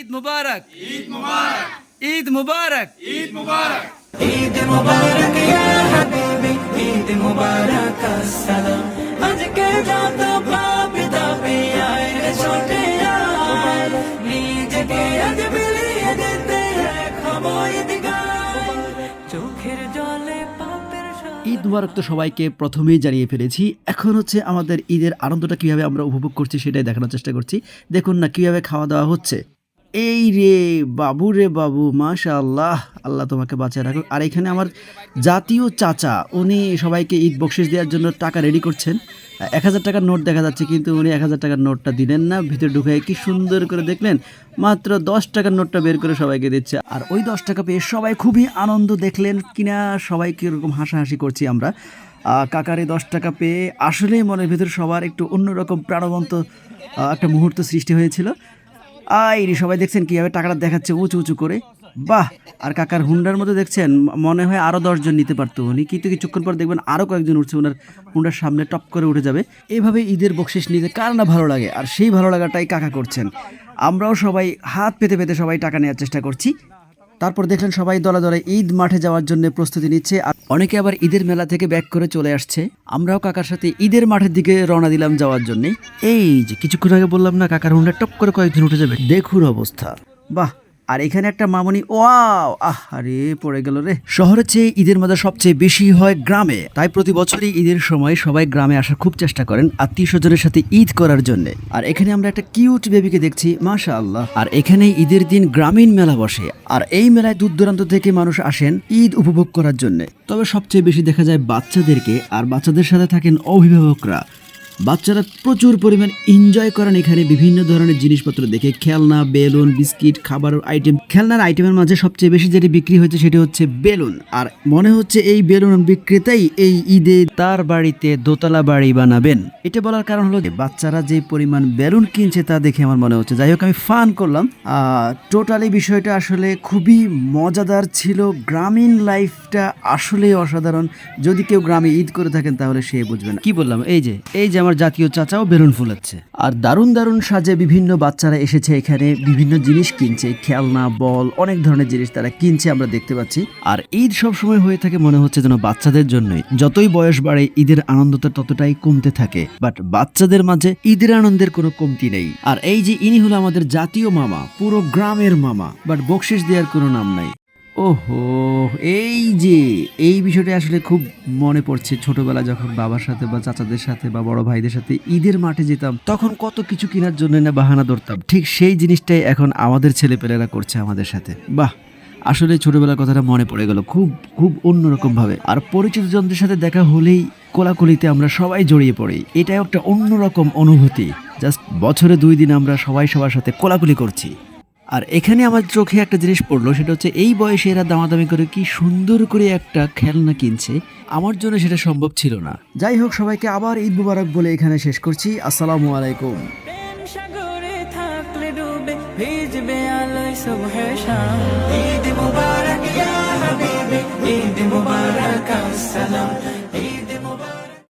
ঈদ মুবারক। ঈদ মুবারক। ঈদ মুবারক। ঈদ মুবারক। ইয়া হাবিবি ঈদ মুবারক আসসালাম। আজকে যত পাপি তাপি আয় রে ছোটে আয়। নিজেকে আজ বিলিয়ে দিতে খাব ঈদ গায় চোখের জলে পাপের সাথে ঈদ মুবারক তো সবাইকে প্রথমেই জানিয়ে ফেলেছি। এখন হচ্ছে আমাদের ঈদের আনন্দটা কীভাবে আমরা উপভোগ করছি সেটাই দেখানোর চেষ্টা করছি। দেখুন না কীভাবে খাওয়া দাওয়া হচ্ছে। এই রে বাবু রে বাবু মাশা আল্লাহ আল্লাহ তোমাকে বাঁচিয়ে রাখুক। আর এখানে আমার জাতীয় চাচা, উনি সবাইকে ঈদ বকশিস দেওয়ার জন্য টাকা রেডি করছেন। এক হাজার টাকার নোট দেখা যাচ্ছে, কিন্তু উনি এক হাজার টাকার নোটটা দিলেন না। ভিতরে ঢুকে কি সুন্দর করে দেখলেন, মাত্র দশ টাকার নোটটা বের করে সবাইকে দিচ্ছে। আর ওই দশ টাকা পেয়ে সবাই খুবই আনন্দ দেখলেন কিনা সবাইকে কীরকম হাসাহাসি করছি আমরা। কাকারে দশ টাকা পেয়ে আসলেই মনের ভিতরে সবার একটু অন্যরকম প্রাণবন্ত একটা মুহূর্ত সৃষ্টি হয়েছিল। আই রে, সবাই দেখছেন কীভাবে টাকাটা দেখাচ্ছে উঁচু উঁচু করে। বাহ, আর কাকার হুন্ডার মধ্যে দেখছেন মনে হয় আরও দশজন নিতে পারতো উনি। কিন্তু কিছুক্ষণ পর দেখবেন আরও কয়েকজন উঠছে ওনার হুন্ডার সামনে টপ করে উঠে যাবে। এভাবে ঈদের বকশিস নিতে কার না ভালো লাগে, আর সেই ভালো লাগাটাই কাকা করছেন। আমরাও সবাই হাত পেতে পেতে সবাই টাকা নেওয়ার চেষ্টা করছি। তারপর দেখলেন সবাই দলা দলে ঈদ মাঠে যাওয়ার জন্য প্রস্তুতি নিচ্ছে আর অনেকে আবার ঈদের মেলা থেকে ব্যাক করে চলে আসছে। আমরাও কাকার সাথে ঈদের মাঠের দিকে রওনা দিলাম যাওয়ার জন্য। এই যে কিছুক্ষণ আগে বললাম না কাকার হুন্ডা টপ করে কয়েকদিন উঠে যাবে। দেখুর অবস্থা। বাহ! আর এখানে একটা মামনি, ওয়াও আহ আরে পড়ে গেল রে। শহরের চেয়ে ঈদের মজা সবচেয়ে বেশি হয় গ্রামে। তাই প্রতি বছরই ঈদের সময় সবাই গ্রামে আসার খুব চেষ্টা করেন আত্মীয় স্বজনের সাথে ঈদ করার জন্য। আর এখানে আমরা একটা কিউট বেবিকে দেখছি মাশা আল্লাহ আর এখানে ঈদের দিন গ্রামীণ মেলা বসে। আর এই মেলায় দূর দূরান্ত থেকে মানুষ আসেন ঈদ উপভোগ করার জন্য। তবে সবচেয়ে বেশি দেখা যায় বাচ্চাদেরকে, আর বাচ্চাদের সাথে থাকেন অভিভাবকরা। বাচ্চারা প্রচুর পরিমাণ এনজয় করেন এখানে বিভিন্ন ধরনের জিনিসপত্র দেখে খেলনা, বেলুন, বিস্কিট খাবার আইটেম খেলনার আইটেমের মাঝে সবচেয়ে বেশি যেটি বিক্রি হয়েছে সেটি হচ্ছে বেলুন। আর মনে হচ্ছে এই বেলুন বিক্রেতাই এই ঈদে তার বাড়িতে দোতলা বাড়ি বানাবেন। এটা বলার কারণ হলো বাচ্চারা যে পরিমাণ বেলুন কিনছে তা দেখে আমার মনে হচ্ছে। যাই হোক, আমি ফান করলাম। টোটালি বিষয়টা আসলে খুবই মজাদার ছিল। গ্রামীণ লাইফটা আসলেই অসাধারণ। যদি কেউ গ্রামে ঈদ করে থাকেন তাহলে সে বুঝবেন কি বললাম? এই যে এই যে আমার জাতীয় চাচাও বেলুন ফুলাচ্ছে। আর দারুণ দারুণ সাজে বিভিন্ন বাচ্চারা এসেছে এখানে, বিভিন্ন জিনিস কিনছে, খেলনা, বল, অনেক ধরনের জিনিস তারা কিনছে আমরা দেখতে পাচ্ছি। আর ঈদ সব সময় হয়ে থাকে মনে হচ্ছে যেন বাচ্চাদের জন্যই। যতই বয়স বাড়ে, ঈদের আনন্দটা ততটাই কমতে থাকে। বাট বাচ্চাদের মাঝে ঈদের আনন্দের কোনো কমতি নেই। আর এই যে ইনি হলো আমাদের জাতীয় মামা, পুরো গ্রামের মামা, বাট বকশিস দেওয়ার কোনো নাম নাই। ওহো, এই যে, এই বিষয়টা আসলে খুব মনে পড়ছে ছোটবেলা যখন বাবার সাথে বা চাচাদের সাথে বা বড় ভাইদের সাথে ঈদের মাঠে যেতাম, তখন কত কিছু কেনার জন্য না বাহানা ধরতাম। ঠিক সেই জিনিসটাই এখন আমাদের ছেলেপেলেরা করছে আমাদের সাথে। বাহ, আসলে ছোটবেলার কথাটা মনে পড়ে গেল, খুব খুব অন্যরকম ভাবে আর পরিচিত জনদের সাথে দেখা হলেই কোলাকুলিতে আমরা সবাই জড়িয়ে পড়ি। এটাও একটা অন্যরকম অনুভূতি। জাস্ট বছরে দুই দিন আমরা সবাই সবার সাথে কোলাকুলি করছি। আর এখানে আমার চোখে একটা জিনিস পড়ল সেটা হচ্ছে এই বয়সে এরা দামাদামি করে কি সুন্দর করে একটা খেলনা কিনছে। আমার জন্য সেটা সম্ভব ছিল না। যাই হোক সবাইকে আবার ঈদ মুবারক বলে এখানে শেষ করছি। আসসালামু আলাইকুম। সাগরে থাকলে ডুবে ভিজবে আলোয় সুবহে শাম। ঈদ মুবারক ইয়া হাবিবি ঈদ মুবারক আসসালাম। ঈদ মুবারক।